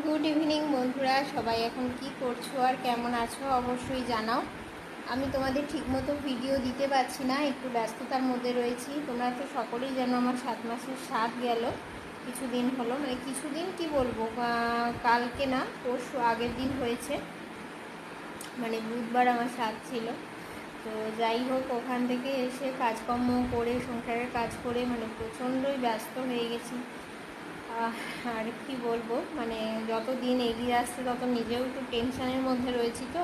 Good evening বন্ধুরা। সবাই এখন কি করছ আর কেমন আছো অবশ্যই জানাও। আমি তোমাদের ঠিকমতো ভিডিও দিতে পারছি না, একটু ব্যস্ততার মধ্যে রয়েছি। তোমরা তো সকলেই যেন আমার সাত মাসের সাত গেল, কিছুদিন হলো। মানে কিছুদিন কি বলব কালকে না, পরশু আগের দিন হয়েছে। মানে বুধবার আমার সাত ছিল। তো যাই হোক, ওখান থেকে এসে কাজকর্ম করে, সংসারের কাজ করে মানে প্রচণ্ডই ব্যস্ত হয়ে গেছি। আর কি বলব? মানে যত দিন এগিয়ে আসছে, তত নিজেও একটু টেনশনের মধ্যে রয়েছি তো।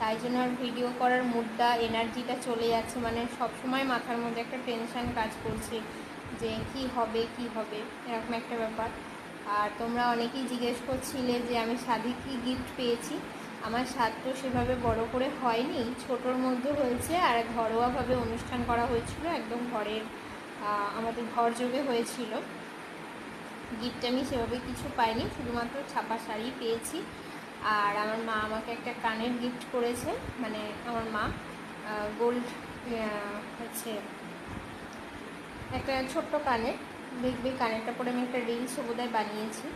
তাই জন্য আর ভিডিও করার মুডটা এনার্জিটা চলে যাচ্ছে। মানে সব সময় মাথার মধ্যে একটা টেনশান কাজ করছে যে কি হবে কি হবে? এরকম একটা ব্যাপার। আর তোমরা অনেকেই জিজ্ঞেস করছিলে যে আমি সাধে কি গিফট পেয়েছি? আমার স্বাদ তো সেভাবে বড় করে হয়নি। ছোটোর মধ্যে হয়েছে আর ঘরোয়াভাবে অনুষ্ঠান করা হয়েছিল, একদম ঘরের আমাদের ঘর যোগে হয়েছিল। গিফট আমি সেভাবে কিছু পাইনি, শুধুমাত্র ছাপা শাড়ি পেয়েছি। আর আমার মা আমাকে একটা কানের গিফট করেছে মানে আমার মা গোল্ড হচ্ছে একটা ছোট্ট কানের দেখবে কানেরটা পরে আমি একটা রিলসও বোধহয় বানিয়েছি।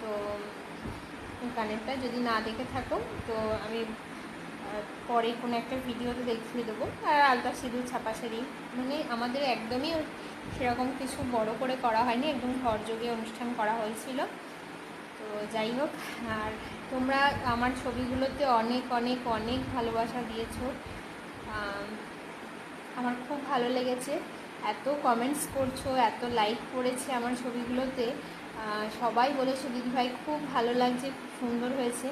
তো কানেরটা যদি না দেখে থাকো, তো আমি পরে কোনো একটা ভিডিওতে দেখিয়ে দেবো। আর আলতা সিঁদুর ছাপা শাড়ি মানে আমাদের একদমই সেরকম কিছু বড় করে করা হয়নি, একদম ঘরযোগে অনুষ্ঠান করা হয়েছিল। তো যাই হোক, আর তোমরা আমার ছবিগুলোতে অনেক অনেক অনেক ভালোবাসা দিয়েছ। আমার খুব ভালো লেগেছে। এত কমেন্টস করছ, এত লাইক করেছে আমার ছবিগুলোতে। সবাই বলেছ দিদিভাই খুব ভালো লাগছে সুন্দর হয়েছে।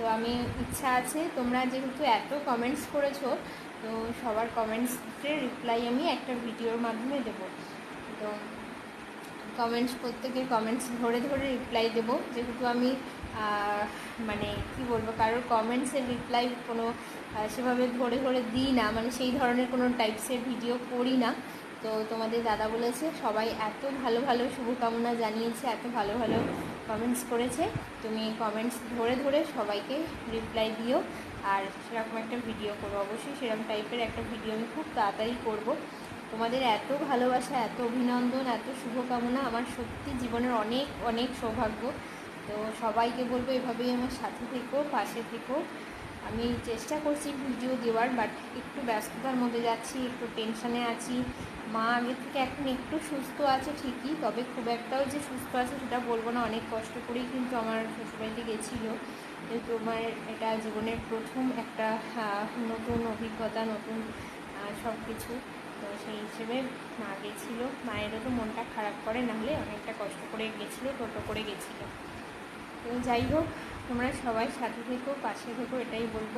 তো আমি ইচ্ছা আছে, তোমরা যেহেতু এত কমেন্টস করেছ, তো সবার কমেন্টসের রিপ্লাই আমি একটা ভিডিওর মাধ্যমে দেবো। তো কমেন্টস প্রত্যেকের কমেন্টস ধরে ধরে রিপ্লাই দেবো। যেহেতু আমি মানে কি বলব, কারোর কমেন্টসের রিপ্লাই কোনো সেভাবে ধরে ধরে দিই না। মানে সেই ধরনের কোনো টাইপসের ভিডিও করি না। তো তোমাদের দাদা বলেছে, সবাই এত ভালো ভালো শুভকামনা জানিয়েছে, এত ভালো ভালো কমেন্টস করেছে। তুমি কমেন্টস ধরে ধরে সবাইকে রিপ্লাই দিও। আর সেরকম একটা ভিডিও করব। অবশ্যই সেরকম টাইপের একটা ভিডিও আমি খুব তাড়াতাড়ি করব। তোমাদের এত ভালোবাসা, এত অভিনন্দন, এত শুভকামনা আমার সত্যি জীবনের অনেক অনেক সৌভাগ্য। তো সবাইকে বলব এভাবেই আমার সাথে থেকো, পাশে থেকো। আমি চেষ্টা করছি ভিডিও দেওয়ার বাট একটু ব্যস্ততার মধ্যে যাচ্ছি, একটু টেনশানে আছি। মা আগে থেকে এখন একটু সুস্থ আছে ঠিকই, তবে খুব একটাও যে সুস্থ আছে সেটা বলব না, অনেক কষ্ট করেই কিন্তু আমার শ্বশুরবাড়িতে গেছিল। যেহেতু আমার এটা জীবনের প্রথম একটা নতুন অভিজ্ঞতা, নতুন সব কিছু তো সেই হিসেবে মা গেছিল। মায়েরও তো মনটা খারাপ করে, নাহলে অনেকটা কষ্ট করে গেছিল, টোটো করে গেছিল। তো যাই হোক তোমরা সবাই সাথে থেকো, পাশে থেকো, এটাই বলব।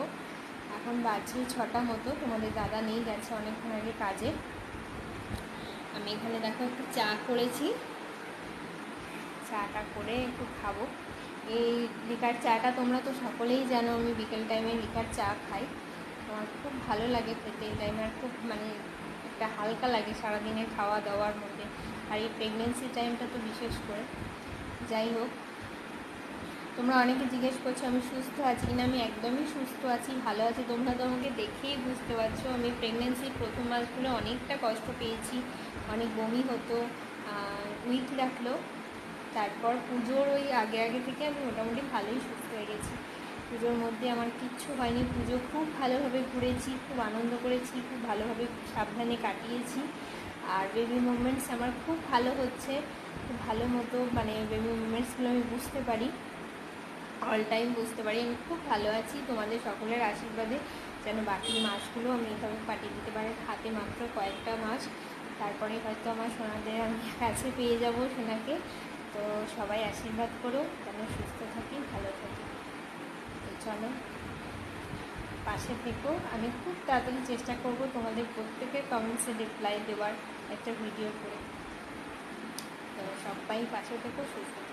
এখন বাজছে ছটা মতো, তোমাদের দাদা নেই গেছে অনেকক্ষণ আগে কাজে। আমি এখানে দেখো একটু চা করেছি। চাটা করে একটু খাব। এই লিকার চাটা তোমরা তো সকলেই জানো, আমি বিকেল টাইমে লিকার চা খাই। আমার খুব ভালো লাগে খেতে, এই টাইমে আর খুব মানে একটা হালকা লাগে সারাদিনের খাওয়া দাওয়ার মধ্যে। আর এই প্রেগনেন্সি টাইমটা তো বিশেষ করে। যাই হোক তোমরা অনেকে জিজ্ঞেস করছ, আমি সুস্থ আছি কিনা? আমি একদমই সুস্থ আছি, ভালো আছি। তোমরা তো আমাকে দেখেই বুঝতে পারছ, আমি প্রেগনেন্সির প্রথম মাসগুলো অনেকটা কষ্ট পেয়েছি। অনেক বমি হতো উইক রাখল তারপর পুজোর ওই আগে আগে থেকে আমি মোটামুটি ভালোই সুস্থ হয়ে গেছি। পুজোর মধ্যে আমার কিচ্ছু হয়নি। পুজো খুব ভালোভাবে ঘুরেছি, খুব আনন্দ করেছি, খুব ভালোভাবে সাবধানে কাটিয়েছি। আর বেবি মুভমেন্টস আমার খুব ভালো হচ্ছে, খুব ভালো মতো মানে বেবি মুভমেন্টসগুলো আমি বুঝতে পারি। অল টাইম বুঝতে পারি। আমি খুব ভালো আছি। তোমাদের সকলের আশীর্বাদে যেন বাকি মাসগুলো আমি এভাবে কাটিয়ে দিতে পারি। হাতে মাত্র কয়েকটা মাস। তারপরে হয়তো আমার সোনাদের আমি কাছে পেয়ে যাব সোনাকে। তো সবাই আশীর্বাদ করো। যেন সুস্থ থাকি, ভালো থাকি। তো চলো, পাশে থেকো। আমি খুব তাড়াতাড়ি চেষ্টা করব তোমাদের প্রত্যেকের কমেন্টসে রিপ্লাই দেওয়ার একটা ভিডিও করে। তো সবাই পাশে থেকো, সুস্থ